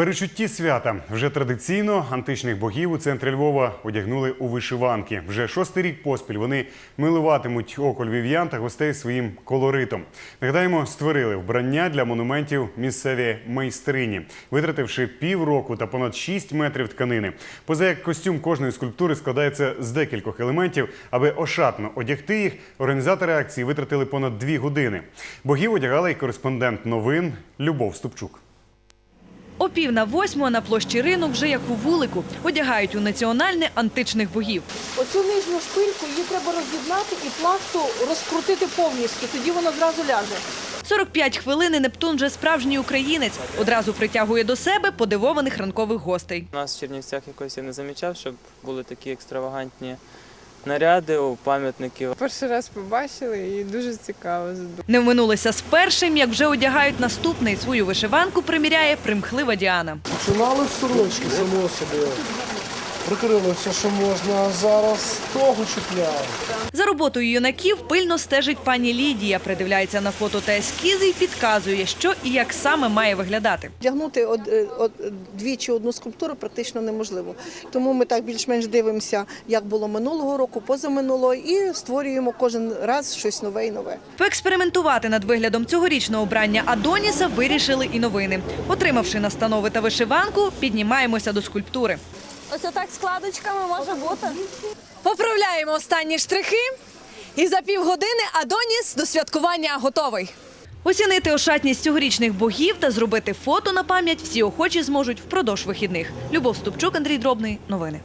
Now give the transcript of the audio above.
перечутті свята вже традиційно античних богів у центрі Львова одягнули у вишиванки. Вже шостий рік поспіль вони милуватимуть око львів'ян та гостей своїм колоритом. Нагадаємо, створили вбрання для монументів місцеві майстрині, витративши півроку та понад 6 метрів тканини. Поза як костюм кожної скульптури складається з декількох елементів, аби ошатно одягти їх, організатори акції витратили понад дві години. Богів одягала й кореспондент новин Любов Ступчук. О пів на восьму на площі ринок вже як у вулику одягають у національне античних богів. Оцю нижню шпильку її треба роз'єднати і пласту розкрутити повністю. Тоді вона зразу ляже. 45 хвилин Нептун вже справжній українець. Одразу притягує до себе подивованих ранкових гостей. У нас в Чернівцях якось я не замічав, щоб були такі екстравагантні наряди у пам'ятників. Перший раз побачили і дуже цікаво. Не вминулися з першим, як вже одягають наступний. Свою вишиванку приміряє примхлива Діана. Починали з сорочки, само собі. Прикрили все, що можна, зараз того чіпляємо. За роботою юнаків пильно стежить пані Лідія, придивляється на фото та ескізи і підказує, що і як саме має виглядати. Вдягнути е, двічі одну скульптуру практично неможливо. Тому ми так більш-менш дивимося, як було минулого року, позаминулого, і створюємо кожен раз щось нове і нове. Поекспериментувати над виглядом цьогорічного обрання Адоніса вирішили і новини. Отримавши настанови та вишиванку, піднімаємося до скульптури. Ось отак складочками може бути. Поправляємо останні штрихи, і за півгодини Адоніс до святкування готовий. Оцінити ошатність цьогорічних богів та зробити фото на пам'ять всі охочі зможуть впродовж вихідних. Любов Ступчук, Андрій Дробний. Новини.